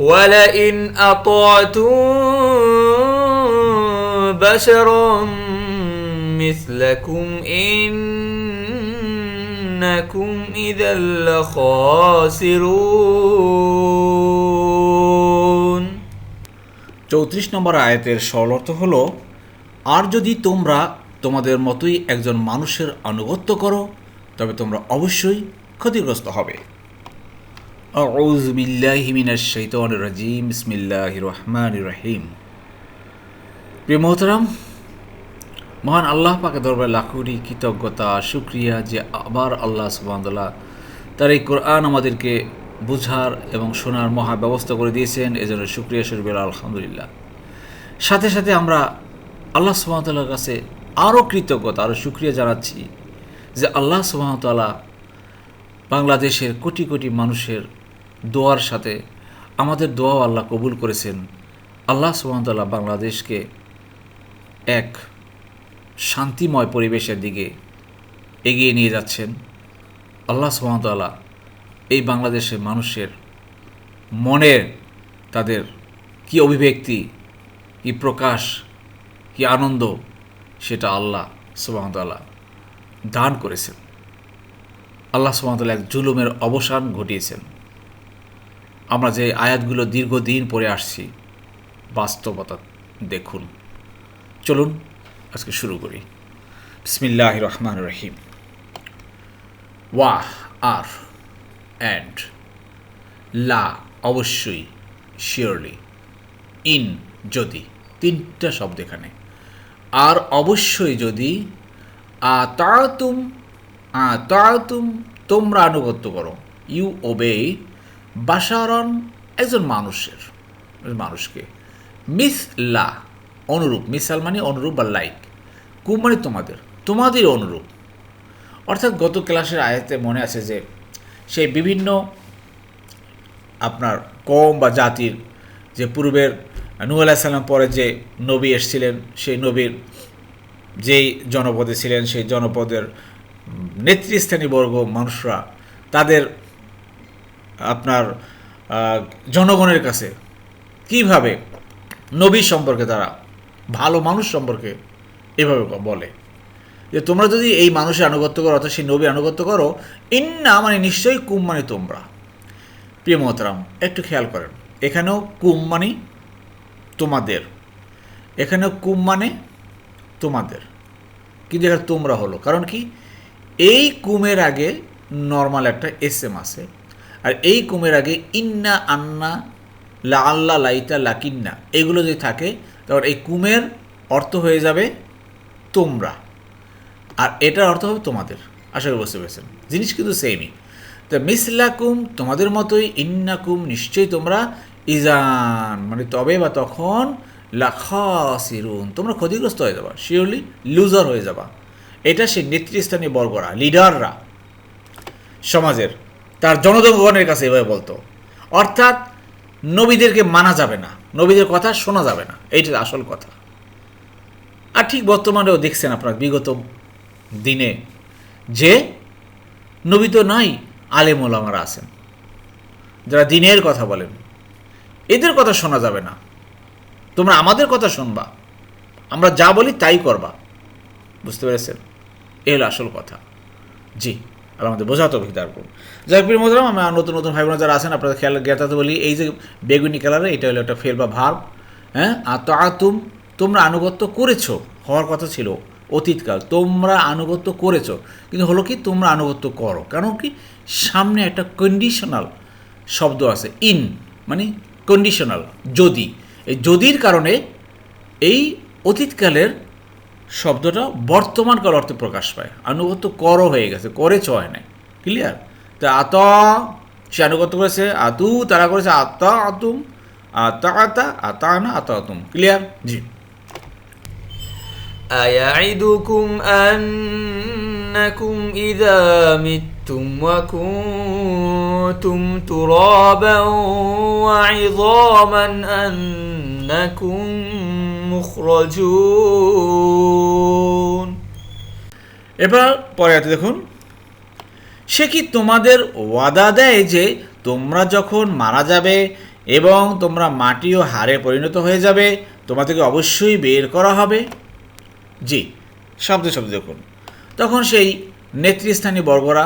ولئن أطعتم بشرا مثلكم إنكم إذا لخاسرون চৌত্রিশ নম্বর আয়াতের সরল অর্থ হলো আর যদি তোমরা তোমাদের মতোই একজন মানুষের আনুগত্য করো তবে তোমরা অবশ্যই ক্ষতিগ্রস্ত হবে আউজ বিল্লাহি মিনাশ শাইতানির রাজিম বিসমিল্লাহির রহমানির রহিম প্রিয় মোহতারাম মহান আল্লাহ পাকে দরবারে লাখুরি কৃতজ্ঞতা শুক্রিয়া যে আবার আল্লাহ সুবাহতাল্লাহ তার এই কোরআন আমাদেরকে বুঝার এবং শোনার মহা ব্যবস্থা করে দিয়েছেন এজন্য শুক্রিয়া শরীফ আলহামদুলিল্লাহ সাথে সাথে আমরা আল্লাহ সুবাহতাল্লাহর কাছে আরও কৃতজ্ঞতা আরও শুক্রিয়া জানাচ্ছি যে আল্লাহ সুবাহতাল্লাহ বাংলাদেশের কোটি কোটি মানুষের দোয়ার সাথে। আমাদের দোয়াও আল্লাহ কবুল করেছেন। আল্লাহ সুবাহতাল্লাহ বাংলাদেশকে এক শান্তিময় পরিবেশের দিকে এগিয়ে নিয়ে যাচ্ছেন। আল্লাহ সুবাহতাল্লাহ এই বাংলাদেশের মানুষের মনের তাদের কি অভিব্যক্তি, কি প্রকাশ, কি আনন্দ সেটা আল্লাহ সুবাহতাল্লাহ দান করেছেন। আল্লাহ সুবাহতাল্লাহ এক জুলুমের অবসান ঘটিয়েছেন। আমরা যে আয়াতগুলো দীর্ঘদিন পরে আসছি, বাস্তবতা দেখুন। চলুন, আজকে শুরু করি। বিসমিল্লাহ রহমান রহিম। ওয়াহ, আর, অ্যান্ড, লা, অবশ্যই, শিওরলি, ইন, যদি, তিনটা শব্দ এখানে। আর, অবশ্যই, যদি আ তাড়তুম আ তাড়তুম তোমরা আনুগত্য করো। ইউ ওবে বাসারন একজন মানুষের মানুষকে। মিস লা অনুরূপ, মিসাল মানে অনুরূপ বা লাইক কুম মানে তোমাদের তোমাদের অনুরূপ। অর্থাৎ গত ক্লাসের আয়াতে মনে আছে যে সেই বিভিন্ন আপনার কম বা জাতির, যে পূর্বের নূ আলাইসাল্লাম পরে যে নবী এসছিলেন, সেই নবীর যেই জনপদে ছিলেন, সেই জনপদের নেতৃস্থানীয় বর্গ মানুষরা, তাদের আপনার জনগণের কাছে। কীভাবে নবী সম্পর্কে তারা, ভালো মানুষ সম্পর্কে এভাবে বলে? যে তোমরা যদি এই মানুষের আনুগত্য করো, অর্থাৎ সেই নবী আনুগত্য করো, ইন্না মানে নিশ্চয়ই কুম মানে তোমরা। প্রিয় মহতরাম, একটু খেয়াল করেন। এখানেও কুম মানে তোমাদের। এখানেও কুম মানে তোমাদের। কিন্তু এখানে তোমরা হলো। কারণ কি? এই কুমের আগে নর্মাল একটা এস এম আছে। আর এই কুমের আগে, ইন্না আন্না লা আল্লাহ লাইতা লাকিন্না। এগুলো যদি থাকে তখন এই কুমের অর্থ হয়ে যাবে তোমরা। আর এটার অর্থ হবে তোমাদের। আশা করি বুঝতে পেরেছেন। জিনিস কিন্তু সেমই তো মিসলাকুম তোমাদের মতোই, ইন্নাকুম নিশ্চয়ই তোমরা ইজান। মানে তবে বা তখন লাখাসিরুন। তোমরা ক্ষতিগ্রস্ত হয়ে যাবা। শিওরলি লুজার হয়ে যাবা। এটা সে নেতৃস্থানীয় বর্গরা লিডাররা সমাজের। তার জনগণের কাছে এভাবে বলতো। অর্থাৎ নবীদেরকে মানা যাবে না। নবীদের কথা শোনা যাবে না। এইটা আসল কথা। আর ঠিক বর্তমানেও দেখছেন আপনার বিগত দিনে যে নবী তো নাই, আলেম ওলামারা আছেন। যারা দিনের কথা বলেন, এদের কথা শোনা যাবে না। তোমরা আমাদের কথা শুনবা। আমরা যা বলি তাই করবা। বুঝতে পেরেছেন? এ হলো আসল কথা। জি। আল্লাহ আমাদের বোঝা তো দাঁড় করুন যাই প্রিয় মোদরাম আমরা নতুন নতুন ভাই বোনেরা যারা আছেন, আপনাদের খেয়াল জ্ঞাতাতে বলি, এই যে বেগুনি কালারে, এটা হলো একটা ফেল বা ভার হ্যাঁ? আত আতুম, তোমরা আনুগত্য করেছ, হওয়ার কথা ছিল, অতীতকাল, তোমরা আনুগত্য করেছ। কিন্তু হলো কি, তোমরা আনুগত্য করো। কারণ কি, সামনে একটা কন্ডিশনাল শব্দ আছে ইন মানে কন্ডিশনাল যদি। এই যদির কারণে এই অতীতকালের শব্দটা বর্তমান কাল অর্থে প্রকাশ পায় আনুগত্য করো হয়ে গেছে করেছ হয় না ক্লিয়ার তা আত সে আনুগত্য করেছে আতু তারা করেছে আতা আতুম আতা আতা আতা না আতা আতুম ক্লিয়ার জি أيعدكم أنكم إذا متم وكنتم ترابا وعظاما أنكم মুখরজুন। এবার পরে আছে দেখুন। সে কি তোমাদের ওয়াদা দেয় যে তোমরা যখন মারা যাবে এবং তোমরা মাটি ও হারে পরিণত হয়ে যাবে তোমাদেরকে অবশ্যই বের করা হবে? জি, শব্দ শব্দ দেখুন। তখন সেই নেতৃস্থানীয় বর্গরা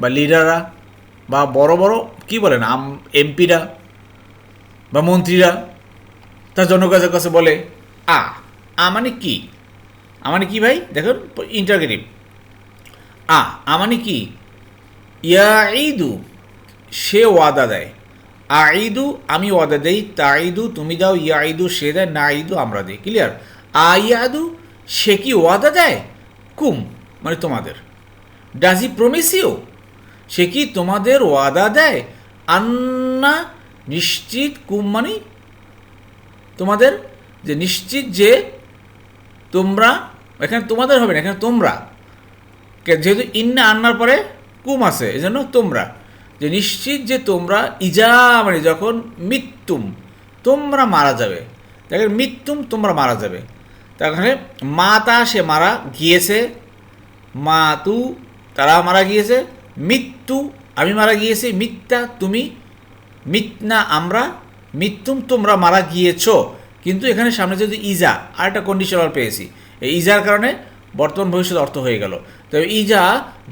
বা লিডাররা বা বড় বড়, কি বলেন এমপিরা বা মন্ত্রীরা, তার জনগণের কাছে বলে আ। আ মানে কি? আ মানে কি ভাই? দেখুন ইন্টারগেটিভ আ আ মানে কি? ইয়া ঈদু সে ওয়াদা দেয়। আ ঈদু আমি ওয়াদা দেই তা ঈদু তুমি দাও ইয়া ঈদু সে দেয় না ঈদু আমরা দিই। ক্লিয়ার আ ইয়াদু সে কি ওয়াদা দেয়? কুম মানে তোমাদের। ডাজ ই প্রমিসিও সে কি তোমাদের ওয়াদা দেয়? আন্না, নিশ্চিত কুম মানে তোমাদের যে নিশ্চিত যে তোমরা, এখানে তোমাদের হবে না, এখানে তোমরা। যেহেতু ইন্না আন্নার পরে কুম আছে এই জন্য তোমরা। যে নিশ্চিত যে তোমরা, ইজা মানে যখন মৃত্যুম তোমরা মারা যাবে। দেখেন মৃত্যুম তোমরা মারা যাবে। তাহলে মাতা সে মারা গিয়েছে মা তু তারা মারা গিয়েছে মৃত্যু আমি মারা গিয়েছি মিথ্যা তুমি মিথনা আমরা মৃত্যুম তোমরা মারা গিয়েছ। কিন্তু এখানে সামনে যদি ইজা আর একটা কন্ডিশনাল পেয়েছি। এই ইজার কারণে বর্তমান ভবিষ্যৎ অর্থ হয়ে গেল। তবে ইজা,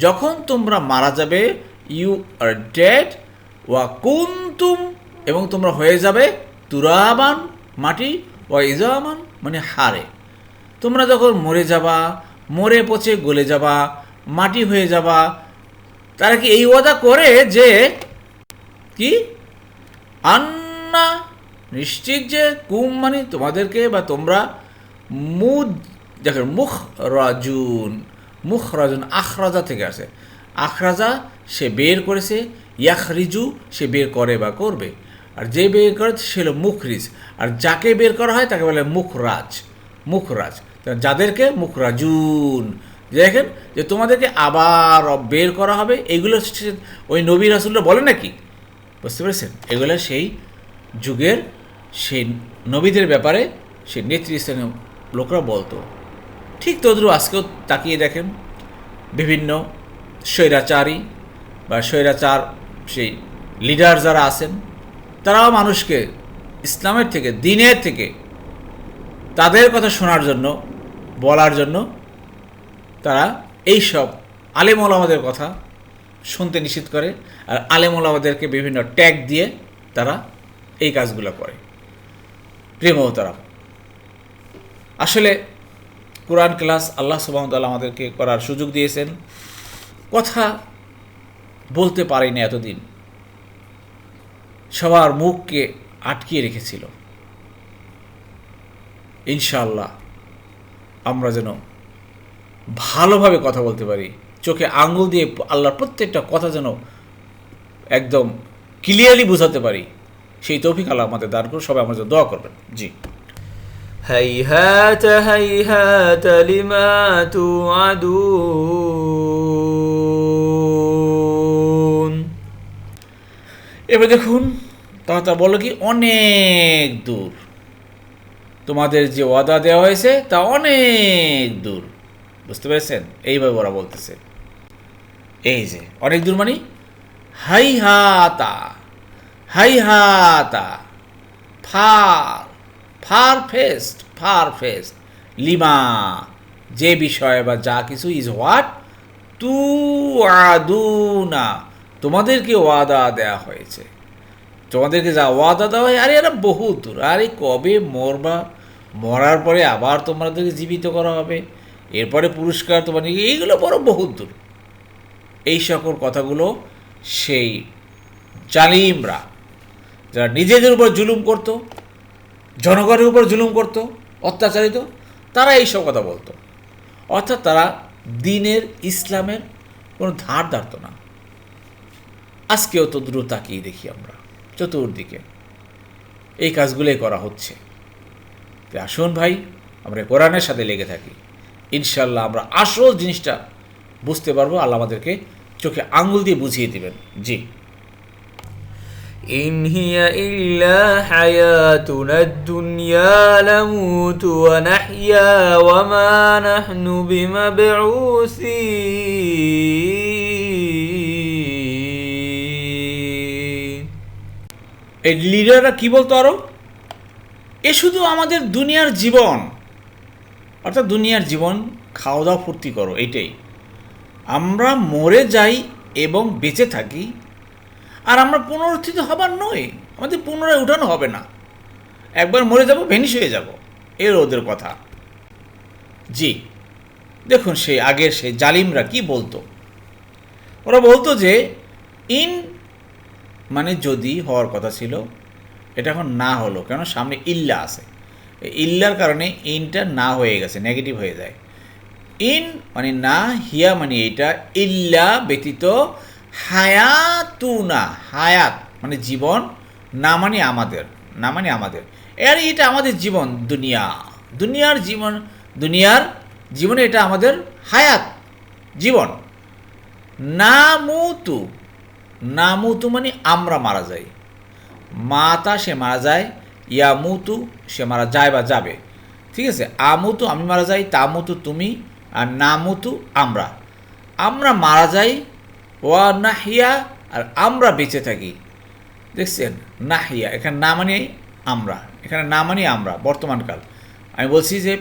যখন তোমরা মারা যাবে ইউ আর ডেড ওয়া কুন্তুম, এবং তোমরা হয়ে যাবে তুরাবান, মাটি, ওয়া ইজামান মানে হারে তোমরা যখন মরে যাবা, মরে পচে গলে যাবা, মাটি হয়ে যাবা, তারা কি এই ওয়াদা করে যে কি? আন্না নিশ্চিত যে কুম মানে তোমাদেরকে বা তোমরা মুদ দেখেন মুখ রাজুন মুখ রাজুন আখরাজা থেকে আসে। আখরাজা সে বের করেছে, ইয়াখরিজু সে বের করে বা করবে। আর যে বের করে সে হলো মুখরিজ। আর যাকে বের করা হয় তাকে বলে মুখরাজ মুখরাজ। যাদেরকে? মুখরাজুন। দেখেন যে তোমাদেরকে আবার বের করা হবে, এগুলো ওই নবী রাসুল্লাহ বলে নাকি? বুঝতে পেরেছেন? এগুলো সেই যুগের সেই নবীদের ব্যাপারে সে নেতৃস্থানীয় লোকরা বলতো। ঠিক তদ্রু আজকেও তাকিয়ে দেখেন বিভিন্ন স্বৈরাচারী বা স্বৈরাচার সেই লিডার যারা আছেন, তারাও মানুষকে ইসলামের থেকে, দিনের থেকে তাদের কথা শোনার জন্য, বলার জন্য তারা এই সব আলেম ওলামাদের কথা শুনতে নিষেধ করে আর আলেম ওলামাদেরকে বিভিন্ন ট্যাগ দিয়ে তারা এই কাজগুলো করে। প্রিয় মহতারাম, আসলে কোরআন ক্লাস আল্লাহ সুবাহতাল্লাহ আমাদেরকে করার সুযোগ দিয়েছেন। কথা বলতে পারিনি এতদিন। সবার মুখকে আটকিয়ে রেখেছিল। ইনশাআল্লাহ আমরা যেন ভালোভাবে কথা বলতে পারি, চোখে আঙুল দিয়ে আল্লাহর প্রত্যেকটা কথা যেন একদম ক্লিয়ারলি বোঝাতে পারি। সেই তৌফিক আল্লাহ আমাদের দান করুন সবাই আমার জন্য দোয়া করবেন জি هيهات هيهات لما توعدون এবার দেখুন তাহলে তা বলো কি অনেক দূর তোমাদের যে ওয়াদা দেওয়া হয়েছে তা অনেক দূর বুঝতে পেরেছেন এইভাবে ওরা বলতেছে এই যে অনেক দূর মানে হাই হাতা হাই হাতা ফার ফার ফেস্ট ফার ফেস্ট লিমা, যে বিষয় বা যা কিছু ইজ হোয়াট তু আদুনা তোমাদেরকে ওয়াদা দেয়া হয়েছে। তোমাদেরকে যা ওয়াদা দেওয়া হয়, আরে এরা বহু দূর। আরে কবে মরবা? মরার পরে আবার তোমাদেরকে জীবিত করা হবে। এরপরে পুরস্কার তোমাদের এইগুলো বড় বহুত দূর। এই সকল কথাগুলো সেই জালিমরা যারা নিজেদের উপর জুলুম করত, জনগণের উপর জুলুম করত, অত্যাচারিত, তারা এইসব কথা বলতো। অর্থাৎ তারা দিনের ইসলামের কোনো ধার ধারত না। আজকেও তো দ্রুত তাকিয়ে দেখি আমরা, চতুর্দিকে। এই কাজগুলোই করা হচ্ছে। আসুন ভাই, আমরা কোরআনের সাথে লেগে থাকি। ইনশাল্লাহ আমরা আসল জিনিসটা বুঝতে পারব। আল্লাহ আমাদেরকে চোখে আঙুল দিয়ে বুঝিয়ে দিবেন। জি। إن هي إلا حياتنا الدنيا نموت ونحيا وما نحن بمبعوثين এই লিডাররা কি বলতো আরো এ শুধু আমাদের দুনিয়ার জীবন অর্থাৎ দুনিয়ার জীবন খাওয়া দাওয়া ফুর্তি করো এটাই আমরা মরে যাই এবং বেঁচে থাকি আর আমরা পুনরুত্থিত হবার নয় আমাদের পুনরায় উঠানো হবে না। একবার মরে যাব ভেনিশ হয়ে যাব। এর ওদের কথা। জি। দেখুন সেই আগের সেই জালিমরা কি বলতো? ওরা বলতো যে, ইন মানে যদি হওয়ার কথা ছিল। এটা এখন না হলো কেন সামনে ইল্লা আছে। ইল্লার কারণে ইনটা না হয়ে গেছে, নেগেটিভ হয়ে যায়। ইন মানে না, হিয়া মানে এটা। ইল্লা ব্যতীত হায়াতুনা, হায়াত মানে জীবন, না মানে আমাদের, না মানে আমাদের। এর এটা আমাদের জীবন, দুনিয়া। দুনিয়ার জীবন, দুনিয়ার জীবনে এটা আমাদের হায়াত, জীবন। নামুতু নামুতু মানে আমরা মারা যাই। মাতা সে মারা যায়, ইয়ামুতু সে মারা যায় বা যাবে। ঠিক আছে? আমুতু আমি মারা যাই, তামুতু তুমি, আর নামুতু আমরা। আমরা মারা যাই ওয়া নাহিয়া, আর আমরা বেঁচে থাকি। দেখছেন? নাহিয়া, এখানে না মানে আমরা। এখানে না মানে আমরা, বর্তমানকাল। আমি বলছি যে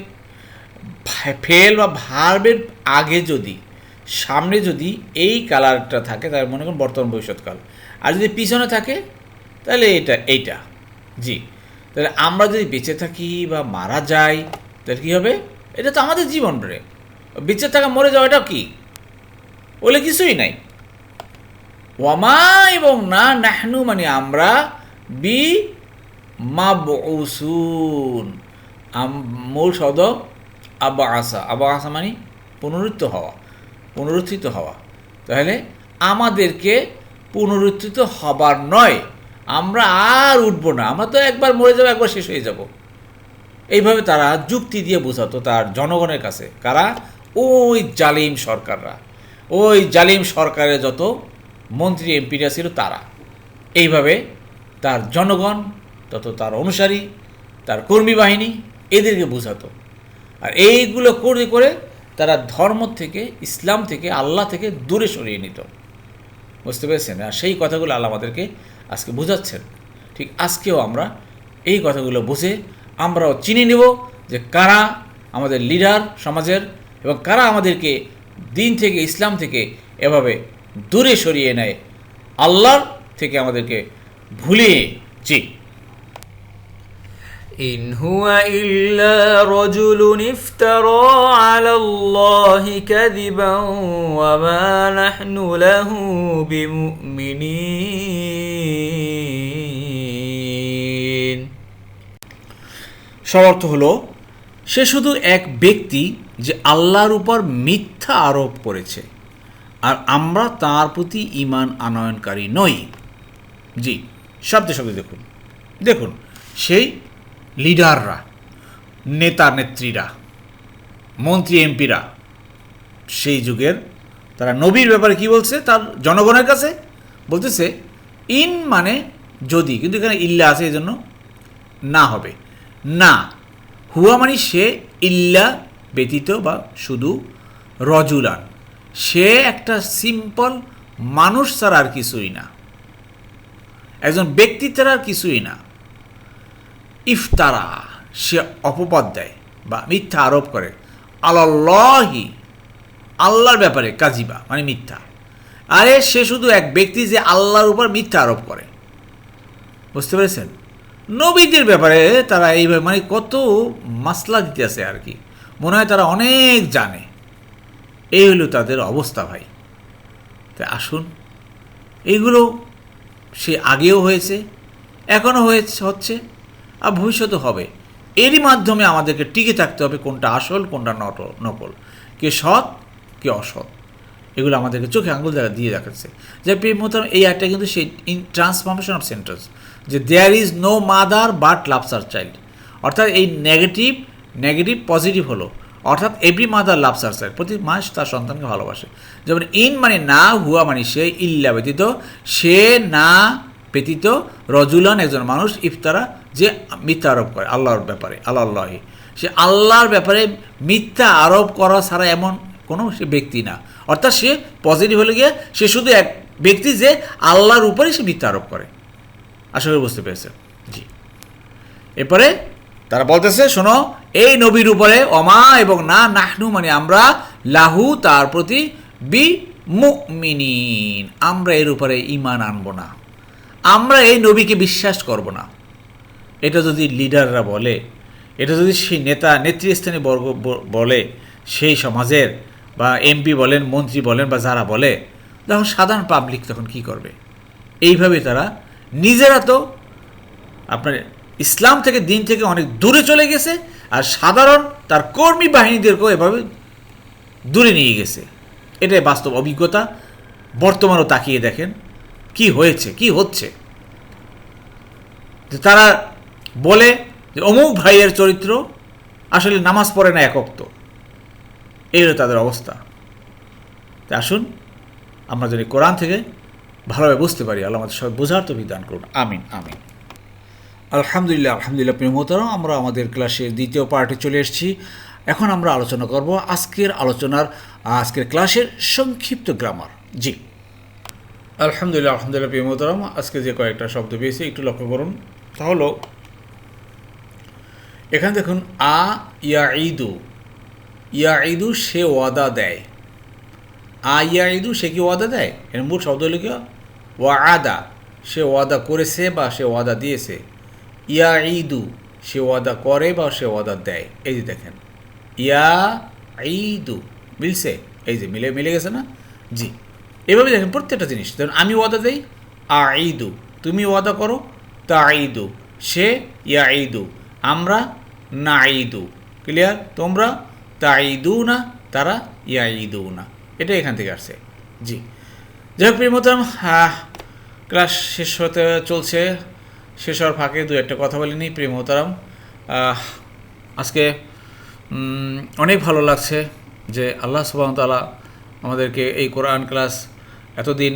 ফেল বা ভার্বের আগে যদি, সামনে যদি এই কালারটা থাকে, তাহলে মনে করুন বর্তমান ভবিষ্যৎকাল। আর যদি পিছনে থাকে, তাহলে এটা, এইটা। জি। তাহলে আমরা যদি বেঁচে থাকি বা মারা যাই, তাহলে কী হবে? এটা তো আমাদের জীবন রে। বেঁচে থাকা, মরে যাওয়া এটা কি? বলে কিছুই নাই। ওয়ামা এবং না নাহনু মানে আমরা, বি মাবউসুন। মূল শব্দ আবা আসা আবা আসা মানে পুনরুত্থ হওয়া, পুনরুত্থিত হওয়া। তাহলে আমাদেরকে পুনরুত্থিত হবার নয়, আমরা আর উঠবো না। আমরা তো একবার মরে যাব, একবার শেষ হয়ে যাব। এইভাবে তারা যুক্তি দিয়ে বোঝাতো তার জনগণের কাছে। কারা? ওই জালিম সরকাররা। ওই জালিম সরকারের যত মন্ত্রী এমপিরা ছিল তারা। এইভাবে তার জনগণ তত তার অনুসারী, তার কর্মী বাহিনী এদেরকে বোঝাতো। আর এইগুলো করে করে তারা ধর্ম থেকে, ইসলাম থেকে, আল্লাহ থেকে দূরে সরিয়ে নিত। বুঝতে পেরেছেন? আর সেই কথাগুলো আল্লাহ আমাদেরকে আজকে বোঝাচ্ছেন। ঠিক আজকেও আমরা এই কথাগুলো বুঝে আমরাও চিনে নেব যে কারা আমাদের লিডার সমাজের এবং কারা আমাদেরকে দিন থেকে, ইসলাম থেকে এভাবে দূরে সরিয়ে নেয়। আল্লাহর থেকে আমাদেরকে ভুলিয়ে জি। ইন হুয়া ইল্লা রাজুলুন ইফতারা আলা আল্লাহি কাযিবা ওয়া মা নাহনু লাহু বিমুমিনিন। শর্ত হলো সে শুধু এক ব্যক্তি যে আল্লাহর উপর মিথ্যা আরোপ করেছে। আর আমরা তার প্রতি ইমান আনয়নকারী নই। জি, শব্দে শব্দে দেখুন। দেখুন, সেই লিডাররা, নেতা নেত্রীরা, মন্ত্রী এমপিরা, সেই যুগের, তারা নবীর ব্যাপারে কি বলছে? তার জনগণের কাছে বলতেছে, ইন মানে যদি, কিন্তু এখানে ইল্লা আছে এই জন্য না হবে। না, হুয়া মানে সে ইল্লা ব্যতীত বা শুধু রজুলান। সে একটা সিম্পল মানুষ ছাড়া আর কিছুই না। একজন ব্যক্তি ছাড়া আর কিছুই না। ইফতারা, সে অপবাদ দেয় বা মিথ্যা আরোপ করে। আল্লাহি আল্লাহর ব্যাপারে কাজিবা মানে মিথ্যা। আরে সে শুধু এক ব্যক্তি যে আল্লাহর উপর মিথ্যা আরোপ করে। বুঝতে পেরেছেন? নবীদের ব্যাপারে তারা এইভাবে মানে কত মাসলা দিতে আছে আর কি। মনে হয় তারা অনেক জানে। এই হলো তাদের অবস্থা ভাই। তাই আসুন। এইগুলো সে আগেও হয়েছে এখনও হয়েছে, হচ্ছে, আর ভবিষ্যতে হবে। এরই মাধ্যমে আমাদেরকে টিকে থাকতে হবে কোনটা আসল, কোনটা নট, নকল। কে সৎ, কে অসৎ। এগুলো আমাদেরকে চোখে আঙুল দেখা দিয়ে দেখাচ্ছে। যে প্রেম মোতাম এই একটা কিন্তু সেই ইন ট্রান্সফরমেশন অফ সেন্টেন্স যে there is no mother but loves her child অর্থাৎ এই নেগেটিভ নেগেটিভ পজিটিভ হলো। অর্থাৎ every mother loves her child প্রতি মাস তার সন্তানকে ভালোবাসে। যেমন ইন মানে না, হুয়া মানে সে, ইল্লা ব্যতীত, সে না ব্যতীত রজুলান একজন মানুষ ইফতারা যে মিথ্যা আরোপ করে, আল্লাহর ব্যাপারে আল্লাহি সে আল্লাহর ব্যাপারে মিথ্যা আরোপ করা ছাড়া এমন কোনো সে ব্যক্তি না। অর্থাৎ সে পজিটিভ হলে গিয়ে সে শুধু এক ব্যক্তি যে আল্লাহর উপরে সে মিথ্যা আরোপ করে। আশা করি বুঝতে পেরেছে জি। এরপরে তারা বলতেছে, শোনো এই নবীর উপরে অমা এবং না, নাহনু মানে আমরা, লাহু তার প্রতি বি মুমিনিন আমরা এর উপরে ইমান আনব না। আমরা এই নবীকে বিশ্বাস করব না। এটা যদি লিডাররা বলে, এটা যদি সেই নেতা নেতৃস্থানীয় বর্গ বলে, সেই সমাজের, বা এমপি বলেন, মন্ত্রী বলেন, বা যারা বলে, তখন সাধারণ পাবলিক তখন কি করবে? এইভাবে তারা নিজেরা তো আপনার ইসলাম থেকে, দিন থেকে অনেক দূরে চলে গেছে আর সাধারণ তার কর্মী বাহিনীদেরকেও এভাবে দূরে নিয়ে গেছে। এটাই বাস্তব অভিজ্ঞতা। বর্তমানও তাকিয়ে দেখেন কি হয়েছে, কি হচ্ছে। তারা বলে যে অমুক ভাইয়ের চরিত্র আসলে নামাজ পড়ে না একক তো এই হলো তাদের অবস্থা। তা আসুন, আমরা যদি কোরআন থেকে ভালোভাবে বুঝতে পারি, আল্লাহ আমাদের সবাই বোঝার তো বিধান করুন। আমিন আমিন। আলহামদুলিল্লাহ আলহামদুলিল্লাহ, প্রিয় মোহতারাম, আমরা আমাদের ক্লাসের দ্বিতীয় পার্টে চলে এসেছি। এখন আমরা আলোচনা করব আজকের আলোচনার, আজকের ক্লাসের সংক্ষিপ্ত গ্রামার জি। আলহামদুলিল্লাহ আলহামদুলিল্লাহ, প্রিয় মোহতারাম, আজকে যে কয়েকটা শব্দ পেয়েছি, একটু লক্ষ্য করুন। তা হলো, এখানে দেখুন, আ ইয়া ঈদু ইয়া ঈদু সে ওয়াদা দেয়। আ ইয়া ঈদু সে কি ওয়াদা দেয়? এর মূল শব্দ হলো কি? ওয়া আদা সে ওয়াদা করেছে বা সে ওয়াদা দিয়েছে। ইয়া ঈদু সে ওয়াদা করে বা সে ওয়াদা দেয়। এই যে দেখেন ইয়া ঈদু মিলছে? এই যে মিলে মিলে গেছে না? জি। এভাবে দেখেন প্রত্যেকটা জিনিস। ধরুন, আমি ওয়াদা দেই আ ঈদু তুমি ওয়াদা করো তা ঈদু সে ইয়া ঈদু আমরা না ঈদু ক্লিয়ার? তোমরা তা ঈদু না তারা ইয়া ঈদু না এটা এখান থেকে আসছে। জি। যাই হোক প্রিয়মতম ক্লাস শেষ হতে চলছে। শেষ হওয়ার ফাঁকে দু একটা কথা বলিনি প্রিয় মোহতারাম। আজকে অনেক ভালো লাগছে যে আল্লাহ সুবাহতালা আমাদেরকে এই কোরআন ক্লাস এতদিন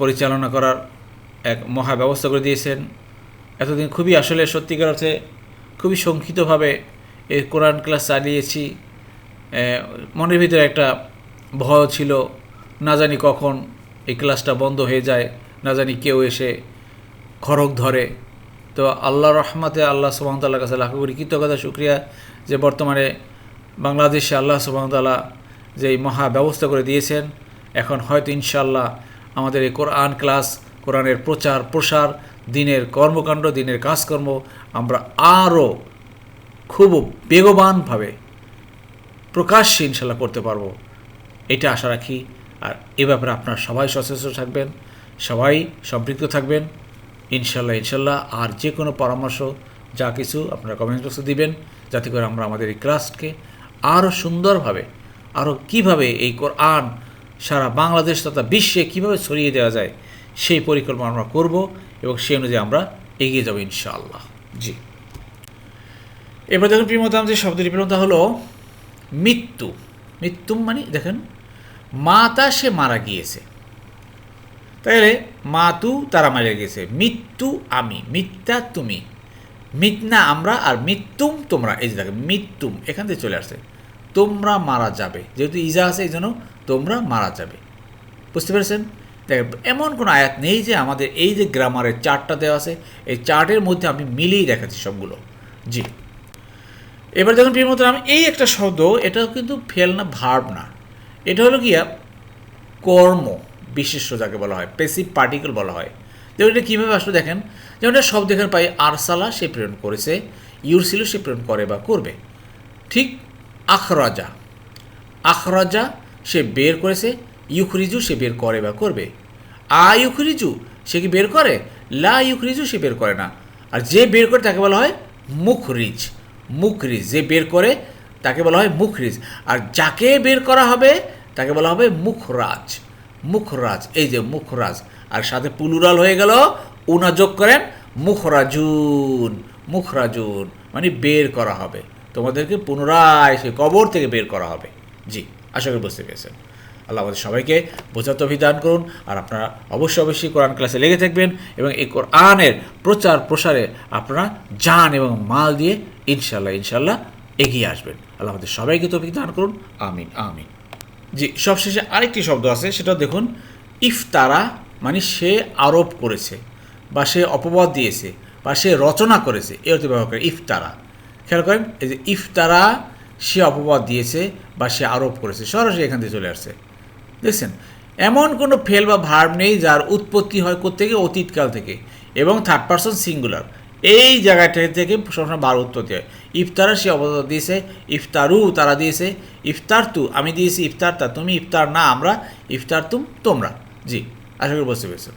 পরিচালনা করার এক মহা ব্যবস্থা করে দিয়েছেন। এতদিন খুবই আসলে সত্যিকার অর্থে খুবই সংক্ষিপ্তভাবে এই কোরআন ক্লাস চালিয়েছি। মনের ভিতরে একটা ভয় ছিল, না জানি কখন এই ক্লাসটা বন্ধ হয়ে যায়, না জানি কেউ এসে খড়ক ধরে। তো আল্লাহ রহমতে আল্লাহ সুবাহতাল্লাহ কাছে লাখো করি কৃতজ্ঞতা, শুক্রিয়া যে বর্তমানে বাংলাদেশে আল্লাহ সুবাহতাল্লাহ যে এই মহা ব্যবস্থা করে দিয়েছেন। এখন হয়তো ইনশাল্লাহ আমাদের এই কোরআন ক্লাস, কোরআনের প্রচার, প্রসার, দিনের কর্মকাণ্ড, দিনের কাজকর্ম আমরা আরও খুব বেগবানভাবে প্রকাশ্যে ইনশাল্লাহ করতে পারব। এটা আশা রাখি। আর এ ব্যাপারে আপনারা সবাই সচেষ্ট থাকবেন, সবাই সম্পৃক্ত থাকবেন। ইনশাল্লাহ ইনশাল্লাহ। আর যে কোনো পরামর্শ, যা কিছু আপনারা কমেন্ট বক্সে দিবেন, যাতে করে আমরা আমাদের এই ক্লাসকে আরও সুন্দরভাবে আরও কীভাবে এই কোরআন সারা বাংলাদেশ তথা বিশ্বে কীভাবে ছড়িয়ে দেওয়া যায়, সেই পরিকল্পনা আমরা করব এবং সেই অনুযায়ী আমরা এগিয়ে যাব ইনশাআল্লাহ। জি। এবার দেখুন প্রিয়মতাম যে শব্দটি পেলাম তা হলো, মৃত্যু। মৃত্যু মানে দেখেন, মাতা সে মারা গিয়েছে। তাহলে মাতু তারা মারা গেছে। মৃত্যু আমি, মিথ্যা তুমি। মিথ্যা আমরা আর মৃত্যুম তোমরা। এই যে দেখেন মৃত্যুম এখান থেকে চলে আসছে। তোমরা মারা যাবে। যেহেতু ইজা আছে, এই জন্য তোমরা মারা যাবে। বুঝতে পেরেছেন? দেখ এমন কোনো আয়াত নেই যে আমাদের এই যে গ্রামারের চার্টটা দেওয়া আছে, এই চার্টের মধ্যে আমি মিলিয়ে দেখাচ্ছি সবগুলো। জি। এবার দেখুন, প্রিয় আমি এই একটা শব্দ এটা কিন্তু ফেল না ভার্ব না। এটা হলো গিয়া কর্ম। বিশেষ্য যাকে বলা হয় পেসিভ পার্টিকেল বলা হয়। যেমন এটা কীভাবে আসলে দেখেন। যেমন এটা শব্দ এখানে পাই আরসালা, সে প্রেরণ করেছে। ইউরসিলু সে প্রেরণ করে বা করবে। ঠিক আখরাজা। আখরাজা, সে বের করেছে। ইউখরিজু, সে বের করে বা করবে। আ ইউখরিজু, সে কি বের করে? লা ইউখরিজু, সে বের করে না। আর যে বের করে তাকে বলা হয় মুখরিজ। মুখরিজ, যে বের করে তাকে বলা হয় মুখরিজ। আর যাকে বের করা হবে, তাকে বলা হবে মুখরাজ। মুখরাজ, এই যে মুখরাজ। আর সাথে পুলুরাল হয়ে গেল, উনা যোগ করেন, মুখরাজুন মুখরাজুন মানে বের করা হবে। তোমাদেরকে পুনরায় সে কবর থেকে বের করা হবে। জি, আশা করি বুঝতে পেরেছেন। আল্লাহ আমাদের সবাইকে বোঝাতে অভিদান করুন। আর আপনারা অবশ্যই অবশ্যই কোরআন ক্লাসে লেগে থাকবেন এবং এই কোরআনের প্রচার প্রসারে আপনারা যান এবং মাল দিয়ে ইনশাল্লাহ ইনশাল্লাহ এগিয়ে আসবেন। আল্লাহ আমাদের সবাইকে তৌফিক দান করুন। আমিন আমিন। জি, সবশেষে আরেকটি শব্দ আছে, সেটা দেখুন, ইফতারা মানে সে আরোপ করেছে, বা সে অপবাদ দিয়েছে, বা সে রচনা করেছে এ অর্থে ব্যবহার করে ইফতারা। খেয়াল করেন, এই যে ইফতারা সে অপবাদ দিয়েছে, বা সে আরোপ করেছে, সরাসরি এখান থেকে চলে আসছে। দেখছেন, এমন কোনো ফেল বা ভার্ব নেই যার উৎপত্তি হয় থেকে অতীতকাল থেকে, এবং থার্ড পার্সন সিঙ্গুলার এই জায়গাটা থেকে সবসময় বার উৎপত্তি হয়। ইফতারা সে অবদান দিয়েছে, ইফতারু তারা দিয়েছে ইফতার তু আমি দিয়েছি ইফতার তা তুমি, ইফতার না আমরা ইফতার তুম তোমরা। জি, আশা করি বুঝতে পেরেছ।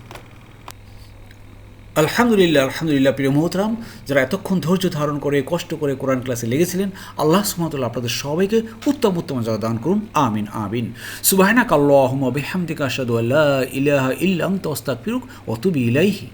আলহামদুলিল্লাহ আলহামদুলিল্লাহ, প্রিয় মোহতরাম, যারা এতক্ষণ ধৈর্য ধারণ করে, কষ্ট করে কোরআন ক্লাসে লেগেছিলেন, আল্লাহ সুমতুল্লাহ আপনাদের সবাইকে উত্তম উত্তম যারা দান করুন, আমিন আমিন। সুবাহনা কাল্লাহম বেহামদিকা আসাদু আল্লাহ ইলাহা ইল্লাম ফিরুক অতুবি ইলাইহি।